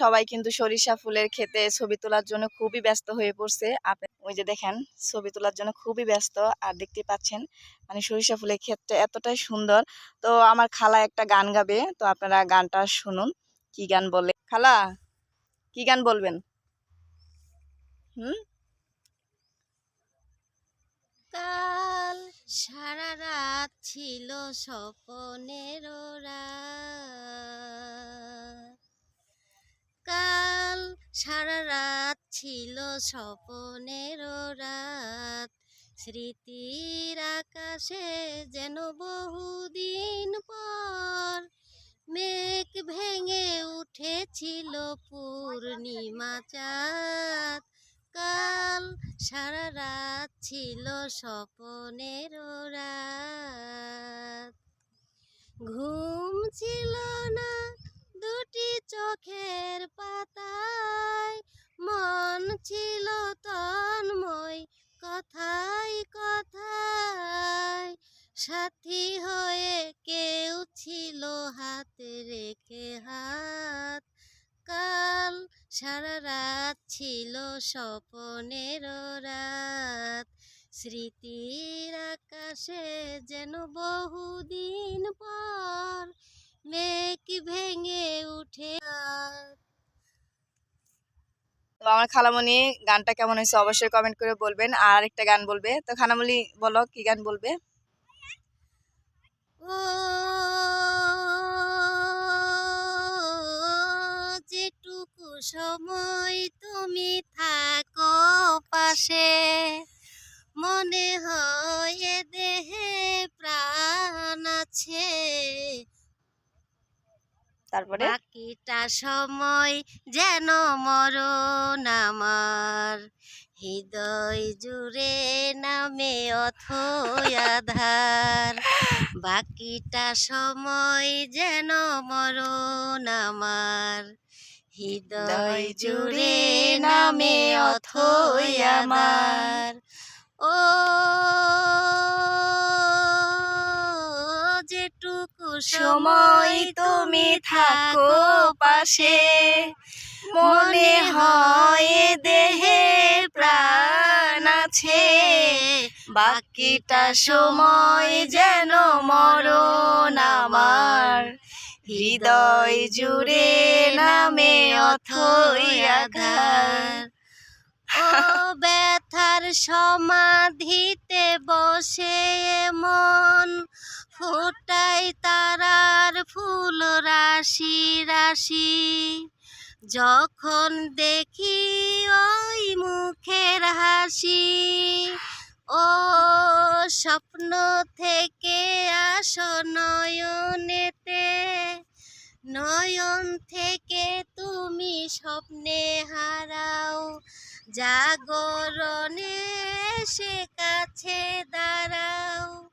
সবাই কিন্তু সরিষা ফুলের ক্ষেতে ছবি তোলার জন্য খুবই ব্যস্ত হয়ে পড়ছে। আপনি ওই যে দেখেন, ছবি তোলার জন্য খুবই ব্যস্ত। আর দেখতে পাচ্ছেন মানে সরিষা ফুলের ক্ষেতটা এতটাই সুন্দর। তো আমার খালা একটা গান গাবে, তো আপনারা গানটা শুনুন। কি গান বলে? খালা, কি গান বলবেন? হুম? কাল সারা রাত ছিল স্বপনের রাত সারা রাত ছিল স্বপনের রাত। স্মৃতির আকাশে যেন বহুদিন পর মেঘ ভেঙে উঠেছিল পূর্ণিমা চাঁদ। কাল সারা রাত ছিল স্বপনের রাত। ঘুম ছিল না দুটি চোখের পাতায় মন ছিল তন্ময়, কথায় কথায়। সাথী হয়ে কেউ ছিল হাতে রেখে হাত। কাল সারা রাত ছিল স্বপনের রাত। স্মৃতির আকাশে যেন বহুদিন পর মেঘ ভেঙে উঠে তো আমার খালামণি গানটা কেমন হয়েছে অবশ্যই কমেন্ট করে বলবেন। আর একটা গান বলবে। তো খালামণি বলো কি গান বলবে? ও যেটুকু সময় তুমি থাকো পাশে মনে হয় দেহে প্রাণ আছে। তারপরে? বাকিটা সময় যেন মরণ আমার। হৃদয় জুড়ে নামে অথই আধার। বাকিটা সময় যেন মরণ আমার। হৃদয় জুড়ে নামে অথই আমার ও সময় তুমি থাকো পাশে। মনে হয় দেহে প্রাণ আছে। বাকিটা সময় যেন মরণ আমার। হৃদয় জুড়ে নামে অথই আঘাত। ব্যথার সমাধিতে বসে মন ফুটাই তারার ফুল রাশি রাশি। যখন দেখি ওই মুখের হাসি, ও স্বপ্ন থেকে আসো নয়নেতে। নয়ন থেকে তুমি স্বপ্নে হারাও, জাগরণে সে কাছে দাঁড়াও।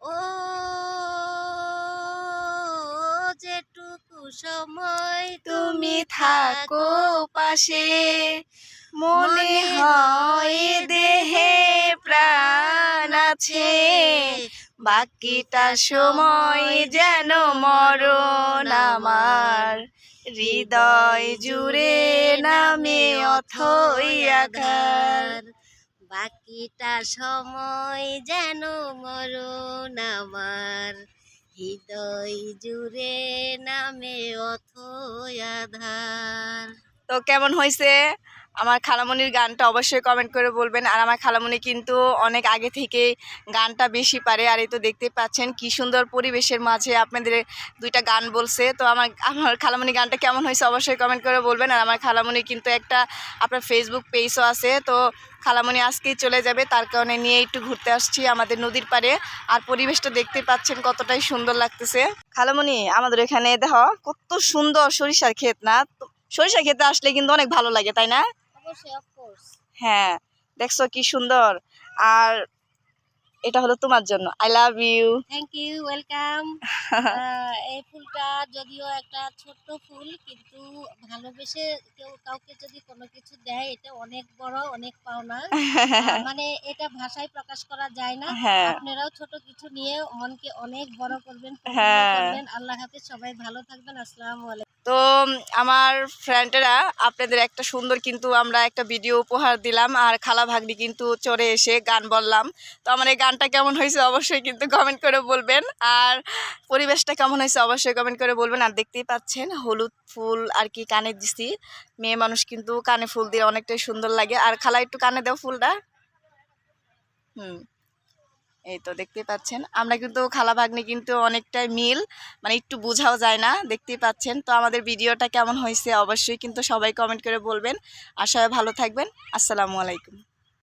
ও যেটুকু সময় তুমি থাকো পাশে মনে হয় দেহে প্রাণ আছে। বাকিটা সময় যেন মরণ আমার। হৃদয় জুড়ে নামে অথই আঘাত বাকিটা সময় যেন মরণ আমার। হৃদয় জুড়ে নামে অথয়াধার আধার। তো কেমন হয়েছে? আমার খালামণির গানটা অবশ্যই কমেন্ট করে বলবেন। আর আমার খালামণি কিন্তু অনেক আগে থেকে গানটা বেশি পারে। আর এই তো দেখতে পাচ্ছেন কি সুন্দর পরিবেশের মাঝে আপনাদের দুইটা গান বলছে। তো আমার আমার খালামণি গানটা কেমন হয়েছে অবশ্যই কমেন্ট করে বলবেন। আর আমার খালামণি কিন্তু একটা আপনার ফেসবুক পেজও আছে। তো খালামণি আজকেই চলে যাবে। তার কারণে নিয়ে একটু ঘুরতে আসছি আমাদের নদীর পাড়ে। আর পরিবেশটা দেখতে পাচ্ছেন কতটাই সুন্দর লাগতেছে। খালামণি, আমাদের এখানে দেখো কত সুন্দর সরিষার ক্ষেত না? সরিষা খেতে আসলে কিন্তু অনেক ভালো লাগে তাই না? হ্যাঁ দেখছ কি সুন্দর। আর এটা হলো তোমার জন্য। I love you thank you welcome এই ফুলটা যদিও একটা ছোট্ট ফুল কিন্তু ভালোবেসে কেউ কাউকে যদি কোনো কিছু দেয় এটা অনেক বড় অনেক পাওনা। মানে এটা ভাষায় প্রকাশ করা যায় না। হ্যাঁ। আপনারাও ছোট কিছু নিয়ে মনকে অনেক বড় করবেন হ্যাঁ। করবেন। আল্লাহ হাফেজ সবাই ভালো থাকবেন। আসসালামু আলাইকুম। তো আমার ফ্রেন্ডেরা আপনাদের একটা সুন্দর কিন্তু আমরা একটা ভিডিও উপহার দিলাম আর খালা ভাগ্নি কিন্তু চড়ে এসে গান বললাম। তো আমার এই গানটা কেমন হয়েছে অবশ্যই কিন্তু কমেন্ট করে বলবেন। আর পরিবেশটা কেমন হয়েছে অবশ্যই কমেন্ট করে বলবেন। আর দেখতেই পাচ্ছেন হলুদ ফুল আর কি কানে দিছি। মেয়ে মানুষ কিন্তু কানে ফুল দিয়ে অনেকটাই সুন্দর লাগে। আর খালা একটু কানে দাও ফুলটা। হুম, এই তো দেখতেই পাচ্ছেন। আমরা কিন্তু খালা ভাগ্নি কিন্তু অনেকটাই মিল মানে একটু বোঝাও যায় না, দেখতেই পাচ্ছেন। তো আমাদের ভিডিওটা কেমন হয়েছে অবশ্যই কিন্তু সবাই কমেন্ট করে বলবেন। আর সবাই ভালো থাকবেন। আসসালামু আলাইকুম।